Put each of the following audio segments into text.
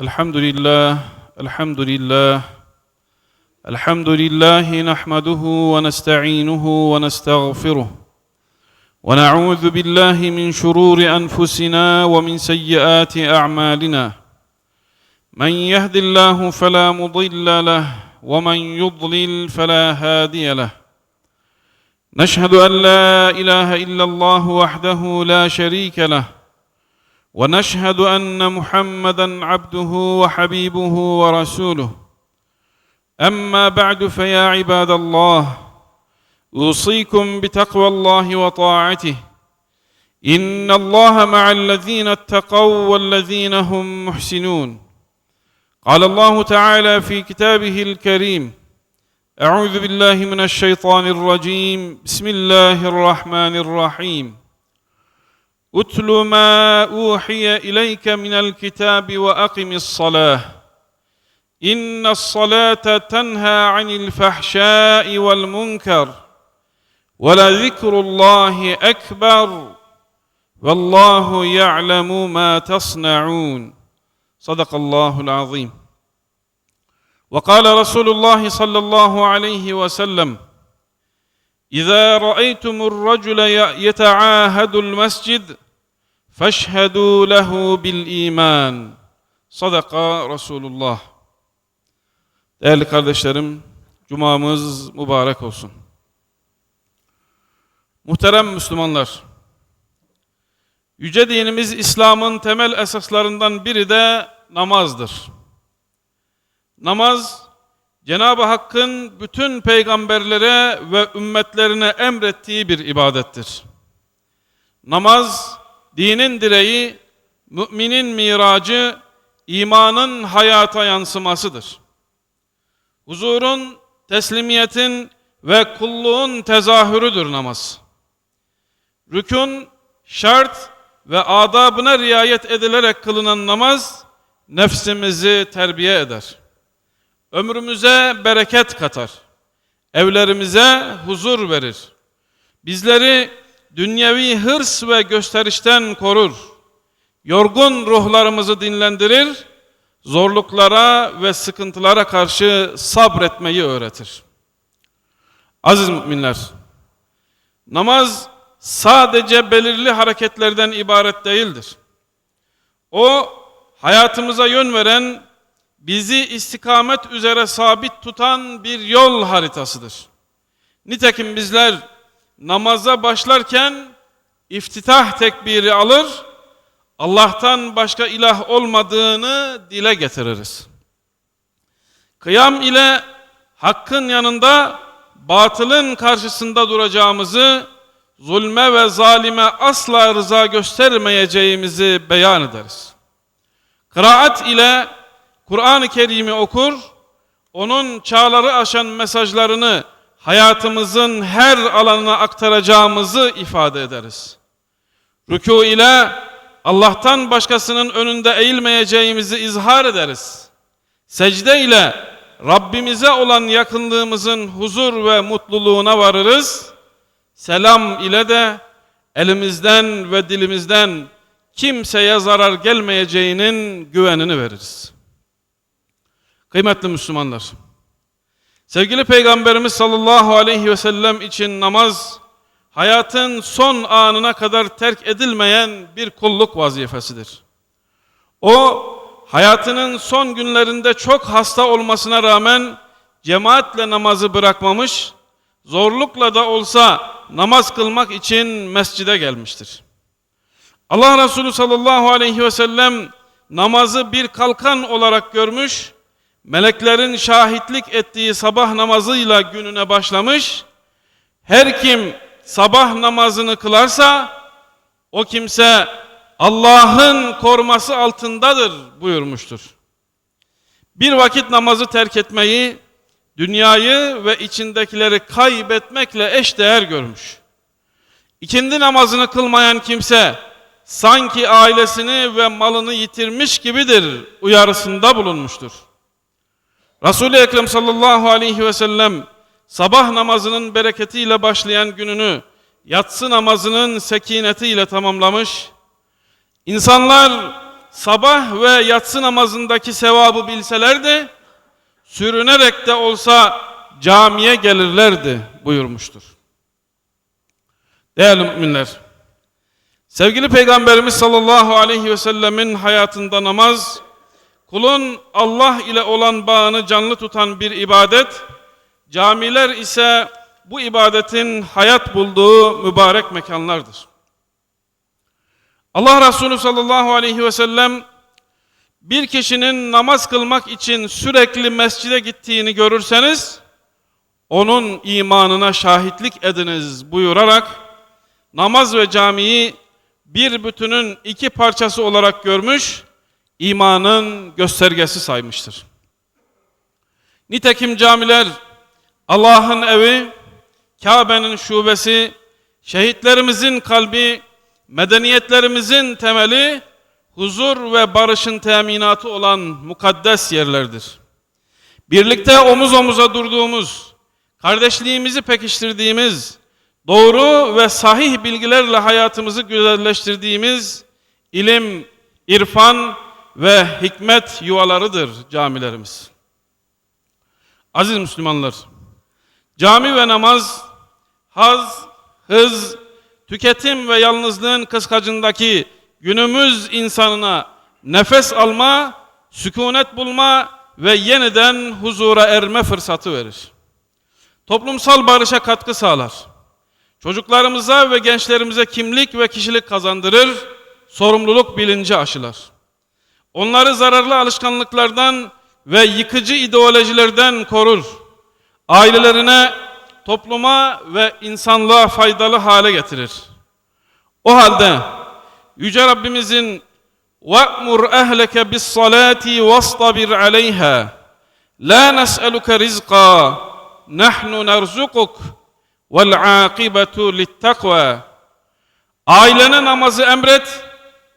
الحمد لله الحمد لله الحمد لله نحمده ونستعينه ونستغفره ونعوذ بالله من شرور أنفسنا ومن سيئات أعمالنا. من يهد الله فلا مضل له ومن يضلل فلا هادي له. نشهد أن لا إله إلا الله وحده لا شريك له ونشهد أن محمدا عبده وحبيبه ورسوله. أما بعد فيا عباد الله أوصيكم بتقوى الله وطاعته. إن الله مع الذين اتقوا والذين هم محسنون. قال الله تعالى في كتابه الكريم أعوذ بالله من الشيطان الرجيم. بسم الله الرحمن الرحيم. اتل ما أوحي إليك من الكتاب وأقم الصلاة. إن الصلاة تنهى عن الفحشاء والمنكر ولذكر الله أكبر والله يعلم ما تصنعون. صدق الله العظيم. وقال رسول الله صلى الله عليه وسلم إذا رأيتم الرجل يتعاهد المسجد فاشهدوا له بالايمان صدق رسول الله Değerli kardeşlerim, cumamız mübarek olsun. Muhterem Müslümanlar, Yüce dinimiz İslam'ın temel esaslarından biri de namazdır. Namaz, Cenab-ı Hakk'ın bütün peygamberlere ve ümmetlerine emrettiği bir ibadettir. Namaz, dinin direği, müminin miracı, imanın hayata yansımasıdır. Huzurun, teslimiyetin ve kulluğun tezahürüdür namaz. Rükün, şart ve adabına riayet edilerek kılınan namaz, nefsimizi terbiye eder. Ömrümüze bereket katar. Evlerimize huzur verir. Bizleri dünyevi hırs ve gösterişten korur. Yorgun ruhlarımızı dinlendirir, zorluklara ve sıkıntılara karşı sabretmeyi öğretir. Aziz müminler, namaz sadece belirli hareketlerden ibaret değildir. O, hayatımıza yön veren, bizi istikamet üzere sabit tutan bir yol haritasıdır. Nitekim bizler namaza başlarken iftitah tekbiri alır, Allah'tan başka ilah olmadığını dile getiririz. Kıyam ile hakkın yanında batılın karşısında duracağımızı, zulme ve zalime asla rıza göstermeyeceğimizi beyan ederiz. Kıraat ile Kur'an-ı Kerim'i okur, onun çağları aşan mesajlarını hayatımızın her alanına aktaracağımızı ifade ederiz. Rükû ile Allah'tan başkasının önünde eğilmeyeceğimizi izhar ederiz. Secde ile Rabbimize olan yakınlığımızın huzur ve mutluluğuna varırız. Selam ile de elimizden ve dilimizden kimseye zarar gelmeyeceğinin güvenini veririz. Kıymetli Müslümanlar, sevgili Peygamberimiz sallallahu aleyhi ve sellem için namaz, hayatın son anına kadar terk edilmeyen bir kulluk vazifesidir. O, hayatının son günlerinde çok hasta olmasına rağmen cemaatle namazı bırakmamış, zorlukla da olsa namaz kılmak için mescide gelmiştir. Allah Resulü sallallahu aleyhi ve sellem namazı bir kalkan olarak görmüş, meleklerin şahitlik ettiği sabah namazıyla gününe başlamış, her kim sabah namazını kılarsa o kimse Allah'ın koruması altındadır buyurmuştur. Bir vakit namazı terk etmeyi, dünyayı ve içindekileri kaybetmekle eş değer görmüş. İkindi namazını kılmayan kimse sanki ailesini ve malını yitirmiş gibidir uyarısında bulunmuştur. Resul-i Ekrem sallallahu aleyhi ve sellem sabah namazının bereketiyle başlayan gününü yatsı namazının sekinetiyle tamamlamış. İnsanlar sabah ve yatsı namazındaki sevabı bilselerdi, sürünerek de olsa camiye gelirlerdi buyurmuştur. Değerli müminler, sevgili Peygamberimiz sallallahu aleyhi ve sellemin hayatında namaz, kulun Allah ile olan bağını canlı tutan bir ibadet, camiler ise bu ibadetin hayat bulduğu mübarek mekanlardır. Allah Resulü sallallahu aleyhi ve sellem bir kişinin namaz kılmak için sürekli mescide gittiğini görürseniz onun imanına şahitlik ediniz buyurarak namaz ve camiyi bir bütünün iki parçası olarak görmüş, imanın göstergesi saymıştır. Nitekim camiler Allah'ın evi, Kabe'nin şubesi, şehitlerimizin kalbi, medeniyetlerimizin temeli, huzur ve barışın teminatı olan mukaddes yerlerdir. Birlikte omuz omuza durduğumuz, kardeşliğimizi pekiştirdiğimiz, doğru ve sahih bilgilerle hayatımızı güzelleştirdiğimiz ilim, irfan ve hikmet yuvalarıdır camilerimiz. Aziz Müslümanlar, cami ve namaz, haz, hız, tüketim ve yalnızlığın kıskacındaki günümüz insanına nefes alma, sükunet bulma ve yeniden huzura erme fırsatı verir. Toplumsal barışa katkı sağlar. Çocuklarımıza ve gençlerimize kimlik ve kişilik kazandırır, sorumluluk bilinci aşılar. Onları zararlı alışkanlıklardan ve yıkıcı ideolojilerden korur. Ailelerine, topluma ve insanlığa faydalı hale getirir. O halde Yüce Rabbimizin وَأْمُرْ أَهْلَكَ بِالصَّلَاةِ وَاصْطَبِرْ عَلَيْهَا لَا نَسْأَلُكَ رِزْقًا نَحْنُ نَرْزُقُكَ وَالْعَاقِبَةُ لِلتَّقْوَى Ailene namazı emret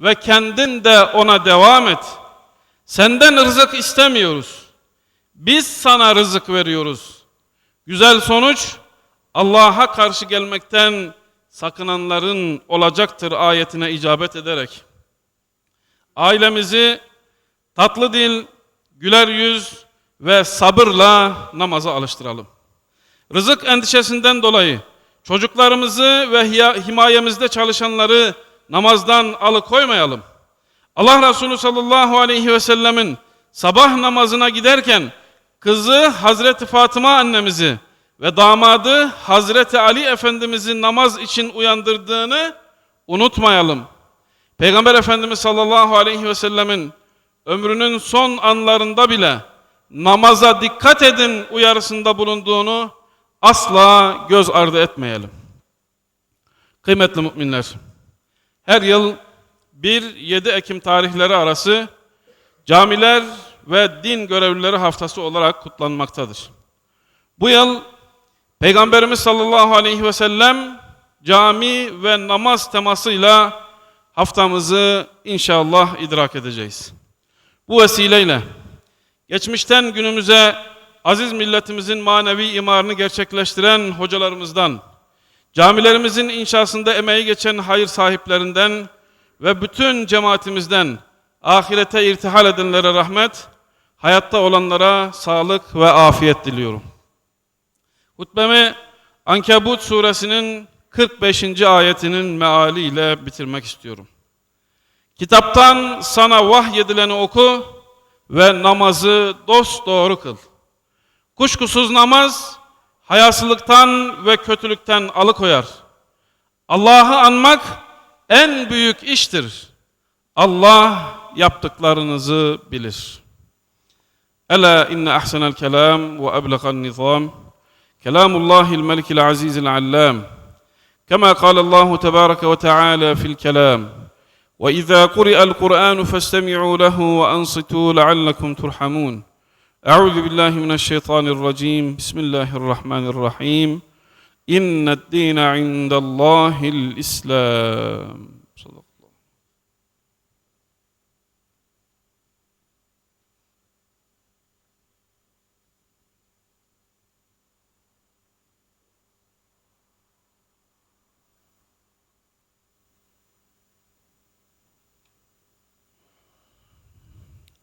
ve kendin de ona devam et. Senden rızık istemiyoruz. Biz sana rızık veriyoruz. Güzel sonuç Allah'a karşı gelmekten sakınanların olacaktır ayetine icabet ederek. Ailemizi tatlı dil, güler yüz ve sabırla namaza alıştıralım. Rızık endişesinden dolayı çocuklarımızı ve himayemizde çalışanları namazdan alıkoymayalım. Allah Resulü sallallahu aleyhi ve sellemin sabah namazına giderken kızı Hazreti Fatıma annemizi ve damadı Hazreti Ali Efendimiz'i namaz için uyandırdığını unutmayalım. Peygamber Efendimiz sallallahu aleyhi ve sellemin ömrünün son anlarında bile namaza dikkat edin uyarısında bulunduğunu asla göz ardı etmeyelim. Kıymetli müminler, her yıl 1-7 Ekim tarihleri arası camiler ve din görevlileri haftası olarak kutlanmaktadır. Bu yıl Peygamberimiz sallallahu aleyhi ve sellem cami ve namaz temasıyla haftamızı inşallah idrak edeceğiz. Bu vesileyle geçmişten günümüze aziz milletimizin manevi imarını gerçekleştiren hocalarımızdan, camilerimizin inşasında emeği geçen hayır sahiplerinden ve bütün cemaatimizden ahirete irtihal edenlere rahmet, hayatta olanlara sağlık ve afiyet diliyorum. Hutbemi Ankebut suresinin 45. ayetinin mealiyle bitirmek istiyorum. Kitaptan sana vahyedileni oku ve namazı dost doğru kıl. Kuşkusuz namaz hayasılıktan ve kötülükten alıkoyar. Allah'ı anmak en büyük iştir. Allah yaptıklarınızı bilir. Ela inne ahsenel kelam ve eblegan nizam. كلام الله الملك العزيز العلام كما قال الله تبارك وتعالى في الكلام واذا قرئ القران فاستمعوا له وانصتوا لعلكم ترحمون Euzu billahi mineşşeytanirracim. Bismillahirrahmanirrahim. İnned dîne indallâhil İslam.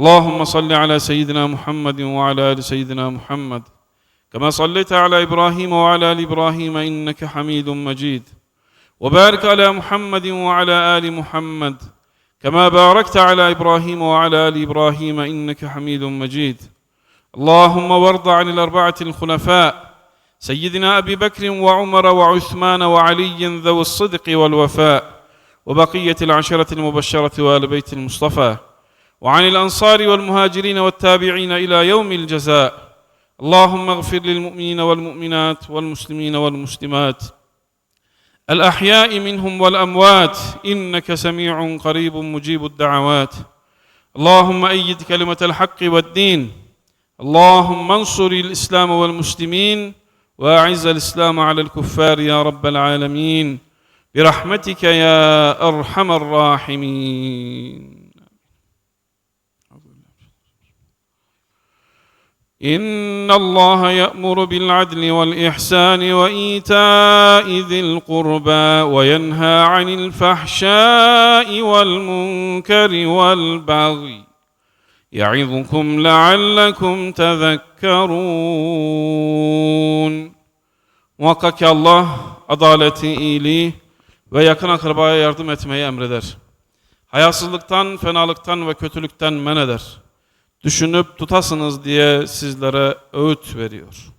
اللهم صل على سيدنا محمد وعلى آل سيدنا محمد. كما صليت على إبراهيم وعلى آل إبراهيم إنك حميد مجيد. وبارك على محمد وعلى آل محمد. كما باركت على إبراهيم وعلى آل إبراهيم إنك حميد مجيد. اللهم وارض عن الأربعة الخلفاء. سيدنا أبي بكر وعمر وعثمان وعلي ذوي الصدق والوفاء. وبقية العشرة المبشرة وآل بيت المصطفى. وعن الأنصار والمهاجرين والتابعين إلى يوم الجزاء. اللهم اغفر للمؤمنين والمؤمنات والمسلمين والمسلمات. الأحياء منهم والأموات. إنك سميع قريب مجيب الدعوات. اللهم أيد كلمة الحق والدين. اللهم انصر الإسلام والمسلمين. وأعز الإسلام على الكفار يا رب العالمين. برحمتك يا أرحم الراحمين. إن الله يأمر بالعدل والإحسان وإيتاء ذي القربى وينهى عن الفحشاء والمنكر والبغي يعظكم لعلكم تذكرون Muhakkak ki Allah adaleti, iyiliği ve yakın akrabaya yardım etmeyi emreder. Hayasızlıktan, fenalıktan ve kötülükten men eder düşünüp tutasınız diye sizlere öğüt veriyor.